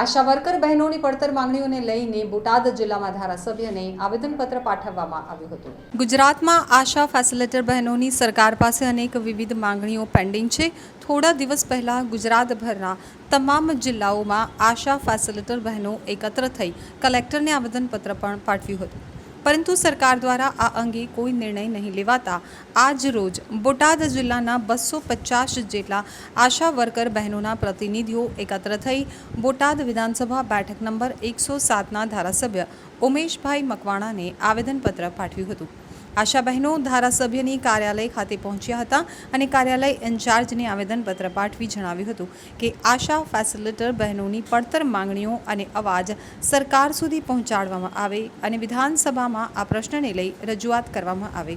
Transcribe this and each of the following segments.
આશા worker બહેનોની પડતર માંગણીઓને લઈને બોટાદ જિલ્લામાં ધારાસભ્યને આવેદનપત્ર પાઠવવામાં આવ્યું હતું. ગુજરાતમાં આશા ફેસિલિટર બહેનોની સરકાર પાસે અનેક વિવિધ માંગણીઓ પેન્ડિંગ છે. થોડા દિવસ પહેલાં ગુજરાતભરના તમામ જિલ્લાઓમાં આશા ફેસિલિટર બહેનો એકત્ર થઈ કલેક્ટરને આવેદનપત્ર પણ પાઠવ્યું હતું. પરંતુ સરકાર દ્વારા આ અંગે કોઈ નિર્ણય નહીં લેવાતા આજ રોજ બોટાદ જિલ્લાના બસો પચાસ જેટલા આશા વર્કર બહેનોના પ્રતિનિધિઓ એકત્ર થઈ બોટાદ વિધાનસભા બેઠક નંબર એકસો સાતના ધારાસભ્ય ઉમેશભાઈ મકવાણાને આવેદનપત્ર પાઠવ્યું હતું. આશા બહેનો ધારાસભ્યની કાર્યાલય ખાતે પહોંચ્યા હતા અને કાર્યાલય ઇન્ચાર્જને આવેદનપત્ર પાઠવી જણાવ્યું હતું કે આશા ફેસિલિટર બહેનોની પડતર માંગણીઓ અને અવાજ સરકાર સુધી પહોંચાડવામાં આવે અને વિધાનસભામાં આ પ્રશ્નને લઈ રજૂઆત કરવામાં આવે.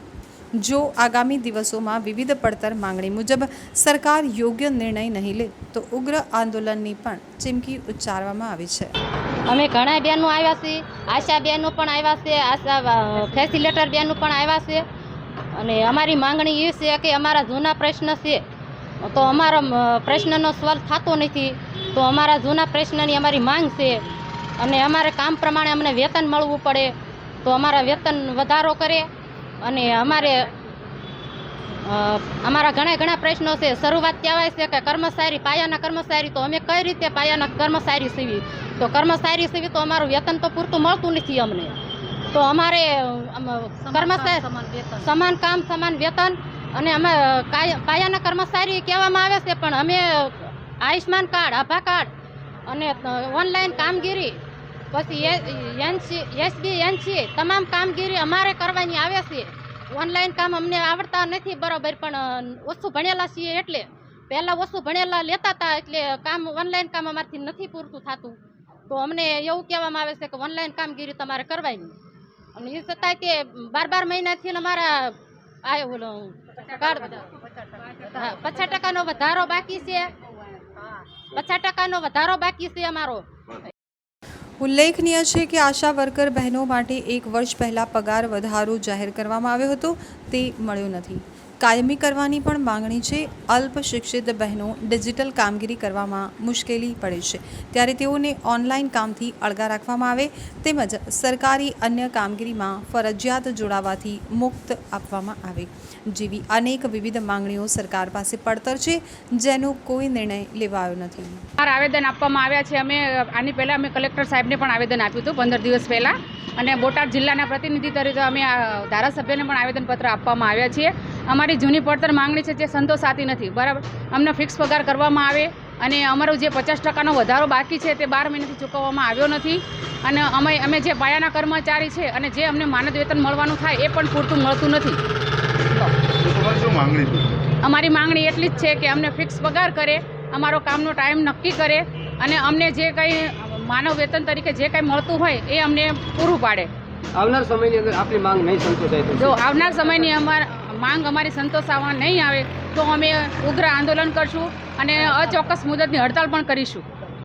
જો આગામી દિવસોમાં વિવિધ પડતર માંગણી મુજબ સરકાર યોગ્ય નિર્ણય નહીં લે, તો ઉગ્ર આંદોલનની પણ ચીમકી ઉચ્ચારવામાં આવી છે. અમે ઘણા બહેનો આવ્યા છે આશા બહેનો પણ આવ્યા છે, આશા ફેસિલેટર બહેનો પણ આવ્યા છે. અને અમારી માંગણી એ છે કે અમારા જૂના પ્રશ્ન છે, તો અમારો પ્રશ્નનો સ્વર થતો નથી, તો અમારા જૂના પ્રશ્નની અમારી માંગ છે. અને અમારે કામ પ્રમાણે અમને વેતન મળવું પડે, તો અમારા વેતન વધારો કરે. અને અમારે અમારા ઘણા ઘણા પ્રશ્નો છે. શરૂઆત કહેવાય છે કે કર્મચારી પાયાના કર્મચારી તો અમે કઈ રીતે પાયાના કર્મચારી સીવી તો કર્મચારી સીવી તો અમારું વેતન તો પૂરતું મળતું નથી અમને. તો અમારે કર્મચારી સમાન કામ સમાન વેતન અને અમે કાય- પાયાના કર્મચારી કહેવામાં આવે છે પણ અમે આયુષ્માન કાર્ડ આભા કાર્ડ અને ઓનલાઈન કામગીરી પછી એનસી એસબી એનસી તમામ કામગીરી અમારે કરવાની આવે છે. ઓનલાઈન કામ અમને આવડતા નથી બરોબર પણ ઓછું ભણેલા છીએ એટલે. પહેલાં ઓછું ભણેલા લેતા હતા એટલે કામ ઓનલાઈન કામ અમારથી નથી પૂરતું થતું. તો અમને એવું કહેવામાં આવે છે કે ઓનલાઈન કામગીરી તમારે કરવાની. અને એ છતાંય તે બાર બાર મહિનાથી અમારા આ ઓલો હા, પચાસ ટકાનો વધારો બાકી છે. પચાસ ટકાનો વધારો બાકી છે અમારો. ઉલ્લેખનીય છે કે આશા વર્કર બહેનો માટે એક વર્ષ પહેલાં પગાર વધારો જાહેર કરવામાં આવ્યો હતો. તે મળ્યો નથી. કાયમી કરવાની પણ માંગણી છે. અલ્પ શિક્ષિત બહેનો ડિજિટલ કામગીરી કરવામાં મુશ્કેલી પડે છે. ત્યારે તેઓને ઓનલાઈન કામથી અળગા રાખવામાં આવે તેમજ સરકારી અન્ય કામગીરીમાં ફરજિયાત જોડાવાથી મુક્ત આપવામાં આવે. જેવી અનેક વિવિધ માંગણીઓ સરકાર પાસે પડતર છે, જેનો કોઈ નિર્ણય લેવાયો નથી. આવેદન આપવામાં આવ્યા છે. અમે, આની પહેલાં અમે કલેક્ટર સાહેબને પણ આવેદન આપ્યું હતું પંદર દિવસ પહેલાં. અને બોટાદ જિલ્લાના પ્રતિનિધિ તરીકે અમે ધારાસભ્યને પણ આવેદનપત્ર આપવામાં આવ્યા છીએ. અમારી જૂની પડતર માંગણી છે જે સંતોષાતી નથી. બરાબર? અમને ફિક્સ પગાર કરવામાં આવે અને અમારો જે પચાસ ટકાનો વધારો બાકી છે તે બાર મહિનાથી ચૂકવવામાં આવ્યો નથી. અને અમે અમે જે પાયાના કર્મચારી છે અને જે અમને માનદ વેતન મળવાનું થાય એ પણ પૂરતું મળતું નથી. તો તમારી શું માંગણી છે? અમારી માંગણી એટલી જ છે કે અમને ફિક્સ પગાર કરે અમારો કામનો ટાઈમ નક્કી કરે અને અમને જે કંઈ માનવ વેતન તરીકે જે કંઈ મળતું હોય એ અમને પૂરું પાડે. આવનાર સમયની અંદર આપણી માંગ નહીં સંતોષાય જો આવનાર સમયની અમાર માંગ અમારી સંતોષાવા નહીં આવે તો અમે ઉગ્ર આંદોલન કરશું અને અચોક્કસ મુદતની હડતાલ પણ કરીશું.